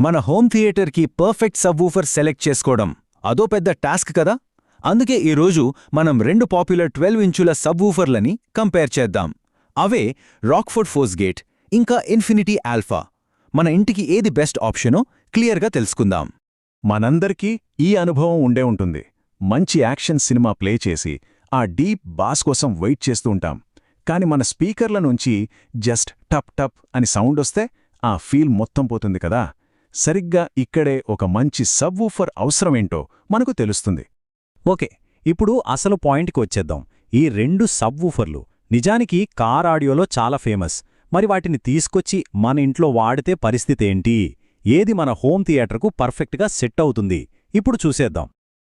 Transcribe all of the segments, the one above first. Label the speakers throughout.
Speaker 1: మన హోమ్ థియేటర్కి perfect subwoofer select చేసుకోవడం అదో పెద్ద టాస్క్ కదా? అందుకే ఈరోజు మనం రెండు పాపులర్ ట్వెల్వ్ ఇంచుల సబ్వూఫర్లని కంపేర్ చేద్దాం. అవే రాక్ఫోర్డ్ ఫోర్స్గేట్ ఇంకా ఇన్ఫినిటీ ఆల్ఫా. మన ఇంటికి ఏది బెస్ట్ ఆప్షనో క్లియర్గా తెలుసుకుందాం.
Speaker 2: మనందరికీ ఈ అనుభవం ఉండే ఉంటుంది. మంచి యాక్షన్ సినిమా ప్లే చేసి ఆ డీప్ బాస్ కోసం వెయిట్ చేస్తూ ఉంటాం. కాని మన స్పీకర్ల నుంచి జస్ట్ టప్ టప్ అని సౌండ్ వస్తే ఆ ఫీల్ మొత్తం పోతుంది కదా? సరిగ్గా ఇక్కడే ఒక మంచి సబ్వూఫర్ అవసరమేంటో మనకు తెలుస్తుంది.
Speaker 3: ఓకే ఇప్పుడు అసలు పాయింట్కి వచ్చేద్దాం. ఈ రెండు సబ్వూఫర్లు నిజానికి కార్ ఆడియోలో చాలా ఫేమస్. మరి వాటిని తీసుకొచ్చి మన ఇంట్లో వాడితే పరిస్థితి ఏంటి? ఏది మన హోమ్ థియేటర్కు పర్ఫెక్ట్గా సెట్ అవుతుంది? ఇప్పుడు చూసేద్దాం.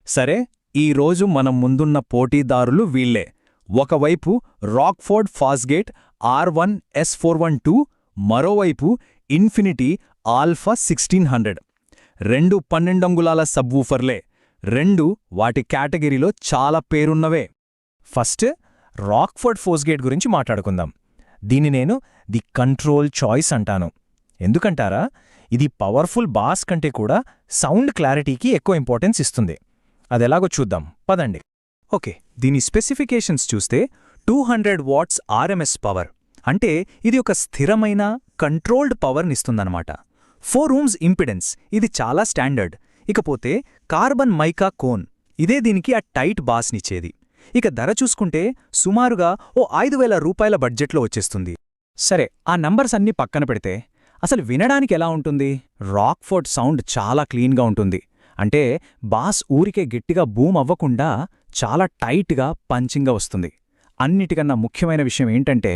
Speaker 1: సరే ఈరోజు మనం ముందున్న పోటీదారులు వీళ్ళే ఒకవైపు Rockford Fosgate R one S four one two మరోవైపు ఇన్ఫినిటీ ఆల్ఫా సిక్స్టీన్ హండ్రెడ్. రెండు పన్నెండంగుళాల సబ్వూఫర్లే. రెండు వాటి కేటగిరీలో చాలా పేరున్నవే. ఫస్ట్ రాక్ఫర్డ్ ఫోస్గేట్ గురించి మాట్లాడుకుందాం. దీన్ని నేను ది కంట్రోల్ చాయిస్ అంటాను. ఎందుకంటారా? ఇది పవర్ఫుల్ బాస్ కంటే కూడా సౌండ్ క్లారిటీకి ఎక్కువ ఇంపార్టెన్స్ ఇస్తుంది. అదెలాగో చూద్దాం. పదండి. ఓకే దీని స్పెసిఫికేషన్స్ చూస్తే two hundred watts RMS power. అంటే ఇది ఒక స్థిరమైన కంట్రోల్డ్ పవర్నిస్తుందన్నమాట ఫోర్ రూమ్స్ ఇంపిడెన్స్. ఇది చాలా స్టాండర్డ్. ఇకపోతే కార్బన్ మైకా కోన్. ఇదే దీనికి ఆ టైట్ బాస్నిచ్చేది. ఇక ధర చూసుకుంటే సుమారుగా ఓ ఐదు వేల రూపాయల బడ్జెట్లో వచ్చేస్తుంది. సరే ఆ నంబర్స్ అన్నీ పక్కన పెడితే అసలు వినడానికి ఎలా ఉంటుంది? రాక్ఫోర్డ్ సౌండ్ చాలా క్లీన్గా ఉంటుంది. అంటే బాస్ ఊరికే గట్టిగా బూమ్ అవ్వకుండా చాలా టైట్గా పంచింగ్గా వస్తుంది. అన్నిటికన్నా ముఖ్యమైన విషయం ఏంటంటే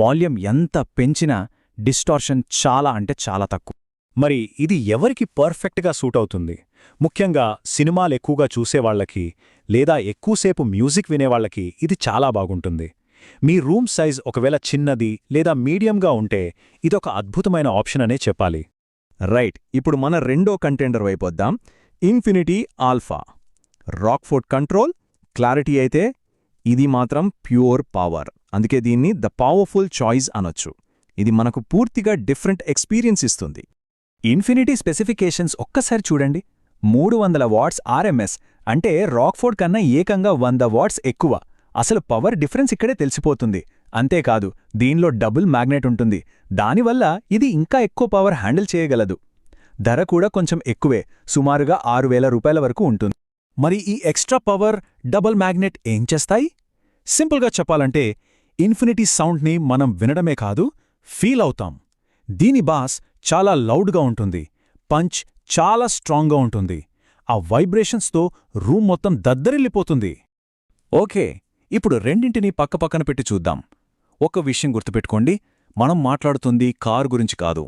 Speaker 1: వాల్యూమ్ ఎంత పెంచినా డిస్టార్షన్ చాలా అంటే చాలా తక్కువ.
Speaker 3: మరి ఇది ఎవరికి పర్ఫెక్ట్గా సూట్ అవుతుంది? ముఖ్యంగా సినిమాలు ఎక్కువగా చూసేవాళ్ళకి లేదా ఎక్కువసేపు మ్యూజిక్ వినేవాళ్ళకి ఇది చాలా బాగుంటుంది. మీ రూమ్ సైజ్ ఒకవేళ చిన్నది లేదా మీడియంగా ఉంటే ఇదొక అద్భుతమైన ఆప్షన్ అనే చెప్పాలి.
Speaker 1: రైట్ ఇప్పుడు మన రెండో contender వైపొద్దాం Infinity alpha. Rockford control clarity అయితే ఇది మాత్రం ప్యూర్ పవర్. అందుకే దీన్ని ద పవర్ఫుల్ చాయిస్ అనొచ్చు. ఇది మనకు పూర్తిగా డిఫరెంట్ ఎక్స్పీరియన్స్ ఇస్తుంది. ఇన్ఫినిటీ స్పెసిఫికేషన్స్ ఒక్కసారి చూడండి. మూడు వందల వాట్స్ ఆర్ఎంఎస్ అంటే రాక్ఫోర్డ్ కన్నా ఏకంగా వంద వాట్స్ ఎక్కువ. అసలు పవర్ డిఫరెన్స్ ఇక్కడే తెలిసిపోతుంది. అంతేకాదు దీనిలో డబుల్ మ్యాగ్నెట్ ఉంటుంది. దానివల్ల ఇది ఇంకా ఎక్కువ పవర్ హ్యాండిల్ చేయగలదు. ధర కూడా కొంచెం ఎక్కువే. సుమారుగా ఆరు రూపాయల వరకు ఉంటుంది. మరి ఈ ఎక్స్ట్రా పవర్ డబుల్ మ్యాగ్నెట్ ఏం చేస్తాయి? సింపుల్గా చెప్పాలంటే ఇన్ఫినిటీ సౌండ్ని మనం వినడమే కాదు ఫీల్ అవుతాం. దీని బాస్ చాలా లౌడ్గా ఉంటుంది. పంచ్ చాలా స్ట్రాంగ్గా ఉంటుంది. ఆ వైబ్రేషన్స్తో రూమ్ మొత్తం దద్దరిల్లిపోతుంది. ఓకే ఇప్పుడు రెండింటినీ పక్కపక్కన పెట్టి చూద్దాం. ఒక విషయం గుర్తుపెట్టుకోండి. మనం మాట్లాడుతుంది కారు గురించి కాదు.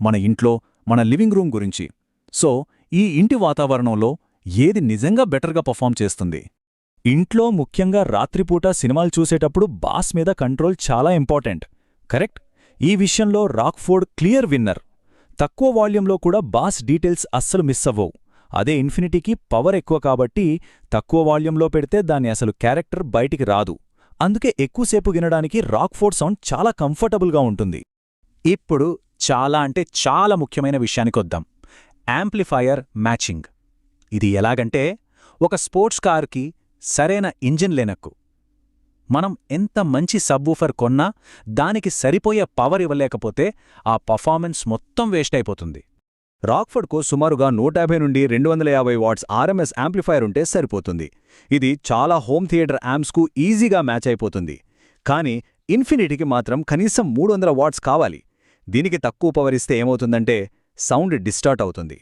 Speaker 1: మన ఇంట్లో మన లివింగ్ రూమ్ గురించి. సో ఈ ఇంటి వాతావరణంలో ఏది నిజంగా బెటర్గా పర్ఫామ్ చేస్తుంది? ఇంట్లో ముఖ్యంగా రాత్రిపూట సినిమాలు చూసేటప్పుడు బాస్ మీద కంట్రోల్ చాలా ఇంపార్టెంట్. కరెక్ట్? ఈ విషయంలో రాక్ఫోర్డ్ క్లియర్ విన్నర్. తక్కువ వాల్యూంలో కూడా బాస్ డీటెయిల్స్ అస్సలు మిస్ అవ్వవు. అదే ఇన్ఫినిటీకి పవర్ ఎక్కువ కాబట్టి తక్కువ వాల్యూంలో పెడితే దాని అసలు క్యారెక్టర్ బయటికి రాదు. అందుకే ఎక్కువసేపు వినడానికి రాక్ఫోర్డ్ సౌండ్ చాలా కంఫర్టబుల్గా ఉంటుంది. ఇప్పుడు చాలా అంటే చాలా ముఖ్యమైన విషయానికొద్దాం యాంప్లిఫైయర్ మ్యాచింగ్. ఇది ఎలాగంటే ఒక స్పోర్ట్స్ కార్కి సరైన ఇంజిన్ లేనక్కు. మనం ఎంత మంచి సబ్వూఫర్ కొన్నా దానికి సరిపోయే పవర్ ఇవ్వలేకపోతే ఆ పర్ఫార్మెన్స్ మొత్తం వేస్ట్ అయిపోతుంది. రాక్ఫర్డ్కు సుమారుగా నూట యాభై నుండి రెండు వందల యాభై వాట్స్ ఆర్ఎంఎస్ యాంప్లిఫైర్ ఉంటే సరిపోతుంది. ఇది చాలా హోమ్ థియేటర్ యాంప్స్కు ఈజీగా మ్యాచ్ అయిపోతుంది. కానీ ఇన్ఫినిటీకి మాత్రం కనీసం మూడు వందల వాట్స్ కావాలి. దీనికి తక్కువ పవర్ ఇస్తే ఏమవుతుందంటే సౌండ్ డిస్టార్ట్ అవుతుంది.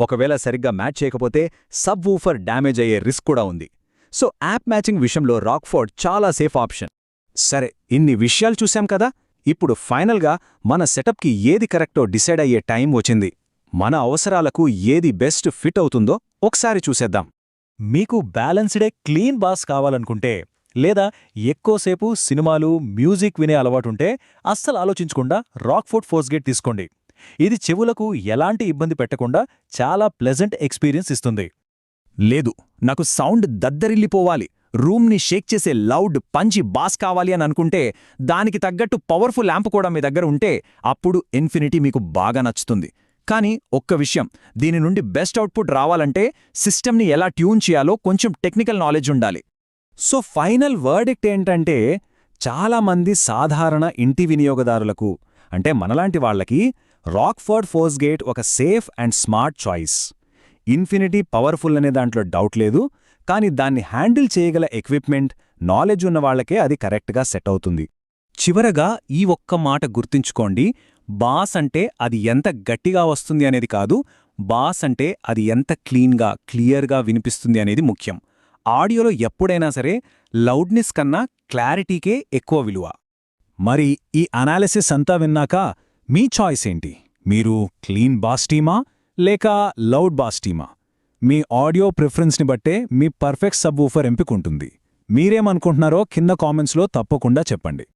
Speaker 1: ఒకవేళ సరిగ్గా మ్యాచ్ చేయకపోతే సబ్ వూఫర్ డ్యామేజ్ అయ్యే రిస్క్ కూడా ఉంది. సో యాప్ మ్యాచింగ్ విషయంలో రాక్ఫోర్డ్ చాలా సేఫ్ ఆప్షన్. సరే ఇన్ని విషయాలు చూశాం కదా? ఇప్పుడు ఫైనల్గా మన సెటప్కి ఏది కరెక్టో డిసైడ్ అయ్యే టైం వచ్చింది. మన అవసరాలకు ఏది బెస్ట్ ఫిట్ అవుతుందో ఒకసారి చూసేద్దాం. మీకు బ్యాలెన్స్డే క్లీన్ బాస్ కావాలనుకుంటే లేదా ఎక్కువసేపు సినిమాలు మ్యూజిక్ వినే అలవాటుంటే అస్సలు ఆలోచించకుండా రాక్ఫోర్డ్ ఫోర్స్గేట్ తీసుకోండి. ఇది చెవులకు ఎలాంటి ఇబ్బంది పెట్టకుండా చాలా ప్లెజెంట్ ఎక్స్పీరియన్స్ ఇస్తుంది. లేదు నాకు సౌండ్ దద్దరిల్లిపోవాలి. రూమ్ని షేక్ చేసే లౌడ్ పంచి బాస్ కావాలి అని అనుకుంటే దానికి తగ్గట్టు పవర్ఫుల్ ల్యాంప్ కూడా మీ దగ్గర ఉంటే అప్పుడు ఇన్ఫినిటీ మీకు బాగా నచ్చుతుంది.
Speaker 4: కానీ ఒక్క విషయం దీని నుండి బెస్ట్ అవుట్పుట్ రావాలంటే సిస్టమ్ని ఎలా ట్యూన్ చేయాలో కొంచెం టెక్నికల్ నాలెడ్జ్ ఉండాలి.
Speaker 3: సో ఫైనల్ వర్డిక్ట్ ఏంటంటే చాలామంది సాధారణ ఇంటి వినియోగదారులకు అంటే మనలాంటి వాళ్ళకి రాక్ఫర్డ్ ఫోర్స్ గేట్ ఒక safe and smart choice. Infinity powerful అనే దాంట్లో డౌట్ లేదు కానీ దాన్ని హ్యాండిల్ చేయగల ఎక్విప్మెంట్ నాలెడ్జ్ ఉన్న వాళ్ళకే అది కరెక్ట్గా సెట్ అవుతుంది. చివరగా ఈ ఒక్క మాట గుర్తుంచుకోండి బాస్ అంటే అది ఎంత గట్టిగా వస్తుంది అనేది కాదు బాస్ అంటే అది ఎంత క్లీన్గా క్లియర్గా వినిపిస్తుంది అనేది ముఖ్యం. ఆడియోలో ఎప్పుడైనా సరే లౌడ్నెస్ కన్నా క్లారిటీకే ఎక్కువ విలువ. మరి ఈ అనాలిసిస్ అంతా విన్నాక మీ చాయిస్ ఏంటి? మీరు క్లీన్ బాస్ టీమా? లేక లౌడ్ బాస్టీమా మీ ఆడియో ప్రిఫరెన్స్ని బట్టే మీ పర్ఫెక్ట్ సబ్ ఊఫర్ ఎంపిక ఉంటుంది. మీరేమనుకుంటున్నారో కింద కామెంట్స్లో తప్పకుండా చెప్పండి.